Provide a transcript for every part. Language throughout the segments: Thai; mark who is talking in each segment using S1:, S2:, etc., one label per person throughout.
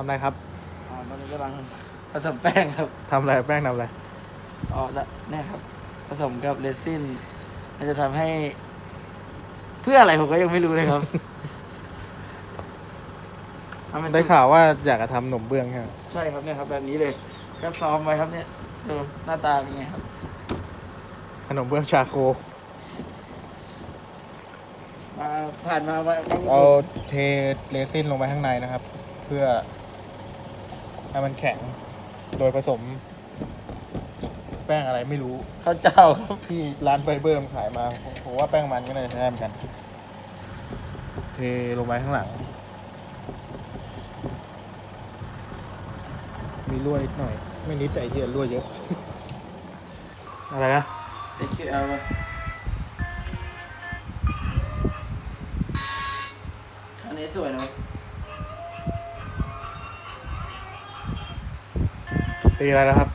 S1: ำอะไรครับ
S2: อ๋อตอนนี้กำลังผสมแป้งครับ
S1: ทำอะไรแป้งทำอะไร
S2: อ๋อแล้วเนี่ยครับ ผสมกับเรซินมันจะทำให้ เพื่ออะไรผมก็ยังไม่รู้เลยครับ ทำเป็น
S1: ได้ข่าวว่าอยากจะทำหนมเบื้องใช่ไหม
S2: ใช่ครับเนี่ยครับ แบบนี้เลย ก็ซ้อมไว้ครับเนี่ยดูหน้าตาเป็นไงครับ
S1: ขนมเบื้องชาโค
S2: มาผ่านมาว่า
S1: เอาเทเรซินลงไปข้างในนะครับ เพื่อ ให้มันแข็ง โดยผสม แป้งอะไรไม่รู้
S2: ข้าวเจ้าครับ
S1: ที่ร้านไฟเบอร์มนขายมาผมผมว่าแป้งมันก็น่าจะใช้ได้เหมือนกัน เทลงไปข้างหลัง มีรั่วนิดหน่อย ไม่นิดแต่ไอ้เหี้ยรั่วเยอะ อะไรนะ
S2: ไอคิวเอลอันนี้สวยเนอะ
S1: ตีอะไรแล้วครับ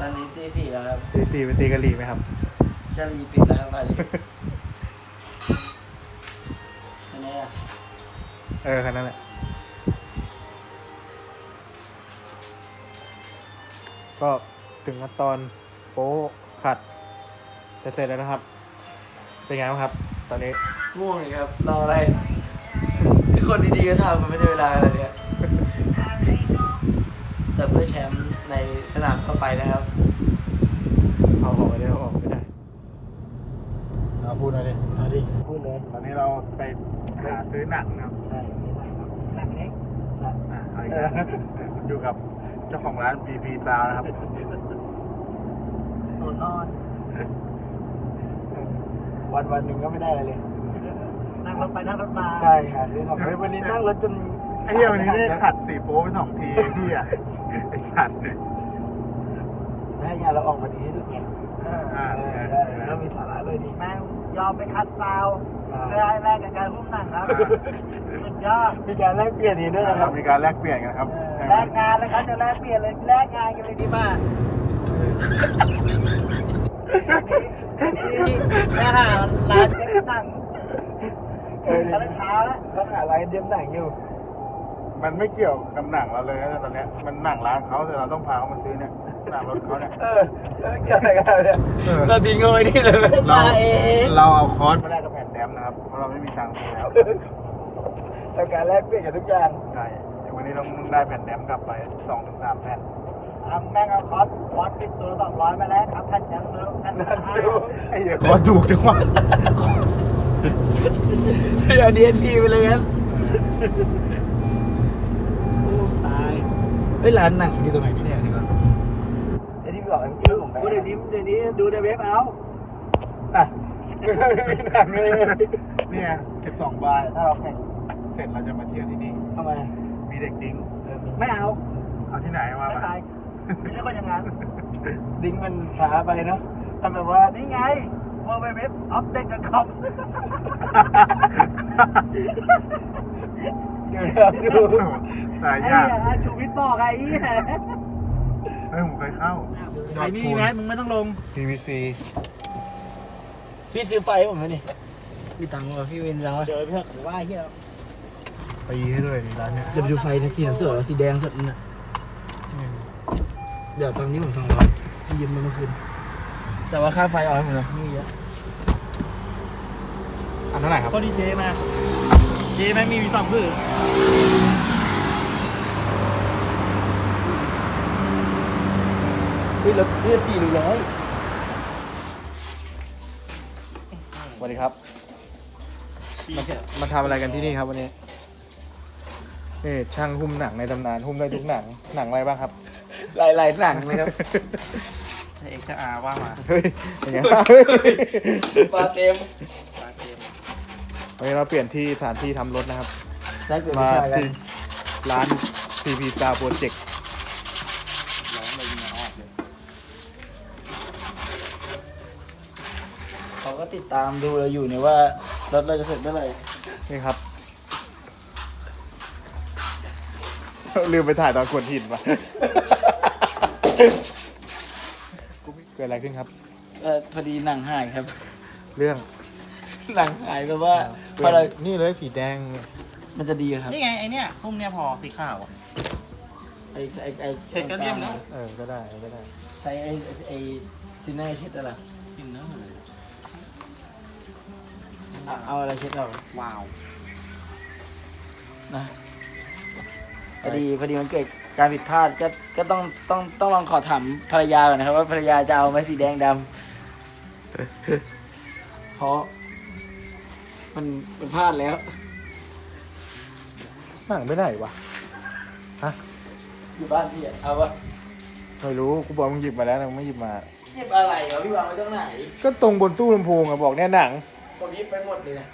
S2: ตอนนี้ตีสี่แล้วครับ
S1: ตีสี่เป็นตีกะหรี่ไหมครับ
S2: จะรีปิดแล้วครับพอดีอันนี้อะ
S1: เออแค่นั้นแหละก็ถึงขั้นตอนโป๊ะขัด จะเสร็จแล้วนะครับ เป็นไงบ้างครับ ตอนนี้
S2: ง่วงเลยครับรออะไรไอคนดีๆก็ทำมันไม่ได้เวลาอะไรเนี่ย แต่เพื่อแชมป์ในสนามเข้าไปนะครับ
S1: เอาออกไปได้เอาออกไม่ได้เอาพูดหน่อยดิ
S2: เอาดิ
S1: พูดเลยตอนนี้เราไปหาซื้อหนังนะครับ
S2: หนักเล็ก
S1: อะเอาอีกแล้วอยู่กับเจ้าของร้านปีปีซาวนะครับ
S2: ตัวนอนวันวันหนึ่งก็ไม่ได้อะไรเลย นั่งรถไปนั่งรถมา ใช่ค่ะเรื่องของเฮ้ยวันนี้นั่งรถจน
S1: ไอ้เหี้ยวันนี้ได้ขัดสีโป๊ไปสองทีไอ้เหี้ยไอ้ขัด
S2: ให้งานเราออกมาดีที่สุดไง
S1: อ่า
S2: เออได้แล้วมีสาระเลยดีแม่งยอมไปคัดซาวเพื่อให้แลกกับการหุ้มหนังครับสุดยอดมีการแลกเปลี่ยนนี้ด้วยนะครับ
S1: มีการแลกเปลี่ยนกันครับ
S2: แลกงานแล้วครับจะแลกเปลี่ยนเลยแลกงานกันเลยดีมากนี่อาหารร้านเต็มหนังเออตอนเช้าแล้วเขาขายร้านเต็มหนังอยู่
S1: มันไม่เกี่ยวกับหนังเราเลยนะตอนเนี้ยมันหนังร้านเขาแต่เราต้องพาเขามาซื้อเนี่ยหนังรถเขาเนี่ย
S2: เออแล้วเกี่ยวอะไรกันเนี่ยเราทิ้งเอาไว้นี่เลย
S1: เรา
S2: มาเอง
S1: เราเอาคอร์สมาแลกกับแผ่นแดมนะครับเพราะเราไม่มีตังค์ซื้อแล้ว
S2: ทำการแลกเปลี่ยนกับทุกอย่าง
S1: ใช่เดี๋ยววันนี้ต้องได้แผ่นแดมกลับไปสองถึงสามแผ่น
S2: ทำแม่งเอาคอสคอสติดตัวสองร้อยมาแล้วครับท่านแชมป์แล้วท่านท่าน
S1: ไอ้เหี้ยขอถูกจังวะ
S2: เดี๋ยวดีเอ็นพีไปเลยงั้นตาย เฮ้ยร้านหนังอยู่ตรงไหนเนี่ย
S1: เนี่ยสิครับ
S2: ไอ้ที่บอกไอ้ที่ของแบงค์เดี๋ยวนี้เดี๋ยวนี้ดูในเว็บเอา
S1: อะไม่มีหนังเลยเนี่ยสิบสองบาทถ้าเราแข่งเสร็จเราจะมาเที่ยวที่นี่
S2: ทำไม
S1: มีเด็กดิ้ง
S2: ไม่เอา
S1: เอาที่ไหนมา
S2: ไม่
S1: วะ
S2: ตายไม่ใช่คนอย่างนั้นดิ้งมันช้าไปเนาะทำแบบว่านี่ไงเมื่อไปเว็บอัปเดตกันคอมเดี๋ยวดู
S1: สาย
S2: ไอ้
S1: ยาก
S2: เหี้ยชูวิทย์บอกไอ้เหี้ย
S1: เฮ้ยผมเคยเข้า
S2: ไอ้นี่นะมึงไม่ต้องลง
S1: PVC
S2: พี่ซื้อไฟให้ผมไหมนี่พี่ตังค์วะพี่เวนตังค์วะ
S3: เดินไปเถอะหรือว่าไอ้เฮีย
S1: ตีให้ด้วยนี่ร้านเนี้ย
S2: เดี๋ยวไปดูไฟนะสีน้ำสวยสีแดงสดนั่นน่ะ
S1: อืม
S2: เดี๋ยวตอนนี้ผมสองร้อยที่ยืมมาเมื่อคืนแต่ว่าค่าไฟออกให้ผมนะไม่เยอะ
S1: อันเท่าไหร่ครับ
S3: พอดีเจมา เจแม่งมีมีสองผืน
S2: เฮ้ยแล้วเลือดสี่หรือร้อย
S1: สวัสดีครับมามาทำอะไรกันที่นี่ครับวันนี้นี่ช่างหุ้มหนังในตำนานหุ้มได้ทุกหนังหนังอะไรบ้างครับ
S2: หลายหลายๆหนังเลยครับ
S3: ถ้าเอ็กซ์อาร์ว่ามา
S1: เฮ้ยอย่างเงี้ยเฮ้ย
S2: ปลาเต็ม
S3: ปาเกม
S1: วันนี้เราเปลี่ยนที่สถานที่ทำรถนะครับ
S2: ได้เปลี่ยน
S1: มา
S2: วิชากัน
S1: ที่ร้าน CP Star Project
S2: เขาก็ติดตามดูเราอยู่เนี่ยว่ารถเราจะเสร็จเมื่อไหร่
S1: นี่ครับ ลืมไปถ่ายตอนกวนหินมาเกิดอะไรขึ้นครับ
S2: เออพอดีหนังหายครับ
S1: เรื่อง
S2: หนังหายแบบว่าพอเรา
S1: นี่เลยสีแดง
S4: มันจะดีครับ
S3: นี่ไงไอเนี้ยพุ่มเนี้ยพอสีขาวอะ
S4: ไอไอไอ
S3: เช็ดก็เลี่ยมนะ
S1: เออก็ได้ก็ได้
S4: ใช้ไอไอซินเนอร์เช็ดอะไร เอาเอาอะไรเช็ดเรา
S3: ว้าว
S4: นะพอดีพอดีมันเกิดการผิดพลาดก็ก็ต้องต้องต้องลองขอถามภรรยาก่อนนะครับ ว่าภรรยาจะเอาไหมสีแดงดำเพราะมันมันพลาดแล้ว
S1: หนังไม่ได้วะฮะ
S4: อยู่บ้านพี่อะเอาวะ
S1: ไม่รู้กูบอกมึงหยิบมาแล้วนะมึงไม่หยิบมา
S4: หยิบอะไรวะพี่วางไว้ตรงไหน
S1: ก็ตรงบนตู้ลำโพงอะบอกเนี่ยหนัง
S4: ผมหยิบไปหมดเลยนะ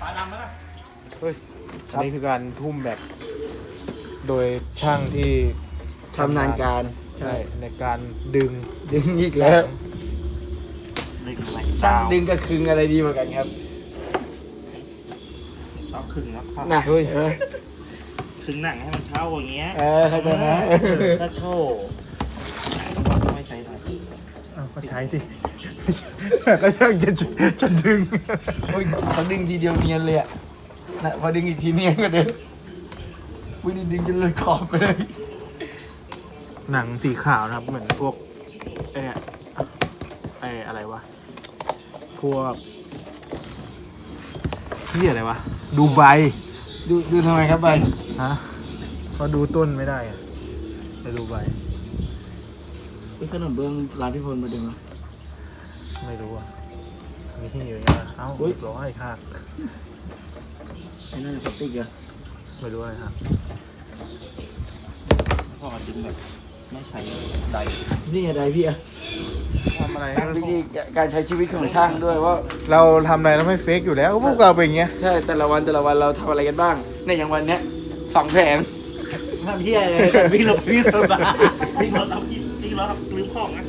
S3: ปลาดำไหมล่ะ
S1: เฮ้ยอันนี้คือการทุ่มแบบ โดยช่างที่
S4: ชำนาญการ
S1: ใช่ในการดึง
S4: ดึงอีกแล้ว
S3: ดึงอะไร
S4: ช่างดึงกับคึงอะไรดีเหมือนกันครับ
S3: ต้องครึ่งแล้วครับ
S4: นะ
S1: เฮ้ย
S4: เออ
S3: ครึ่งหนังให้มันเท่าอย่างเงี้ย
S4: เออเข้าใจไหม
S3: ถ้าโชไม่ใช่หน่อย
S1: เอาก็ใช้สิ แต่ก็ช่างจะจะดึง
S4: โอ้ยเขาดึงทีเดียวเนียนเลยอะนะพอดึงอีกทีเนียนกว่าเดิมวิ่งดึงจนเลยขอบไปเลย
S1: หนังสีขาวนะครับ เหมือนพวกไอเนี่ยไออะไรวะ พวกที่อะไรวะ ดูใบ
S4: ดูดูทำไมครับใบ
S1: ฮะก็ดูต้นไม่ได้อะจะดูใบ
S4: เป็นขนมเบื้องร้านพี่พลมาดึงเหรอ
S1: ไม่รู้อะมีที่อยู่เนี่ยเอ้า
S4: อุ๊ย
S1: เรียบร้อยค่ะ
S4: ไอ้นั่นพลาสติกเหรอ
S1: ไม่รู้อะไรครับ
S3: พ่อดึงแบบไม่ใช้ใด
S4: นี่อะไรพี่อะ
S1: ทำอะไรให้มัน
S4: วิธีการใช้ชีวิตของช่างด้วยว่า
S1: เราทำอะไรแล้วไม่เฟกอยู่แล้วพวกเราเป็นอย่างเงี้ย
S4: ใช่แต่ละวันแต่ละวันเราทำอะไรกันบ้างในอย่างวันเนี้ยสองแผง
S3: ทำเหี้ยเลยวิ่งรถวิ่งรถมาวิ่งรถเอากินวิ่งรถเอาลืมของนะ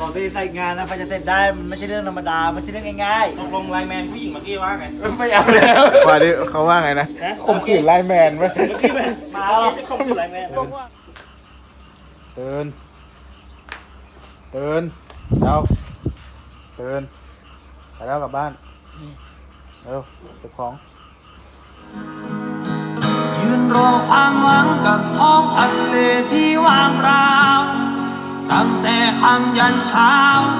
S2: บอกที่ใส่งานนะไฟจะเสร็จได้มันไม่ใช่เรื่องธรรมดาไม่ใช่เรื่องง่าย
S3: ตกลงไลน์แมนผู้หญิงเมื่อกี้ว่าไง
S4: ไม่เอาแล้ว
S1: ว่าดิเขาว่าไงนะ
S3: ฮะ
S1: ข่มขืนไลน์แมนไหม
S3: เมื่อกี้แม่มาแล้วจะคบกับไลน์แมน
S1: เตือนเตือนเอาเตือนไปแล้วกลับบ้านเร็วเก็บของ
S2: ยืนรอความหวังกับท้องทะเลที่ว่างราว ตั้งแต่คำยันเช้า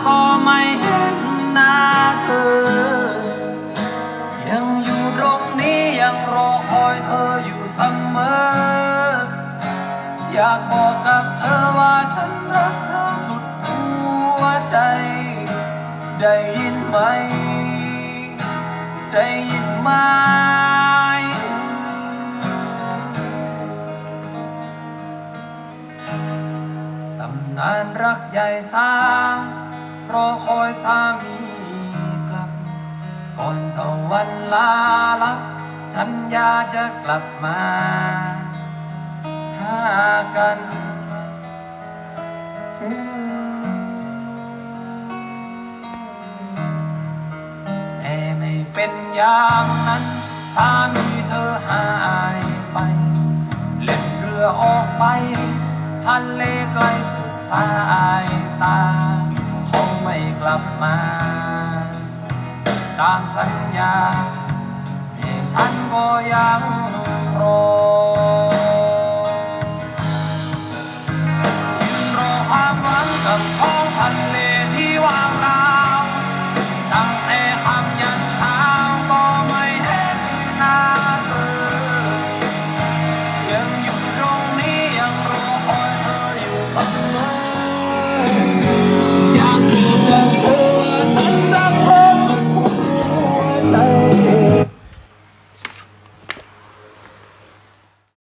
S2: ก็ไม่เห็นหน้าเธอ ยังอยู่ตรงนี้ยังรอคอยเธออยู่เสมอ อยากบอกกับเธอว่าฉันรักเธอสุดหัวใจ ได้ยินไหม ได้ยินไหม ตำนานรักใหญ่สารอคอยสามีกลับ ก่อนตะวันลาลับ สัญญาจะกลับมาหากันแต่ไม่เป็นอย่างนั้น สามีเธอหายไป เล่นเรือออกไปทะเลไกลสุด สายตาคงไม่กลับมา ตามสัญญาที่ฉันก็ยังรอ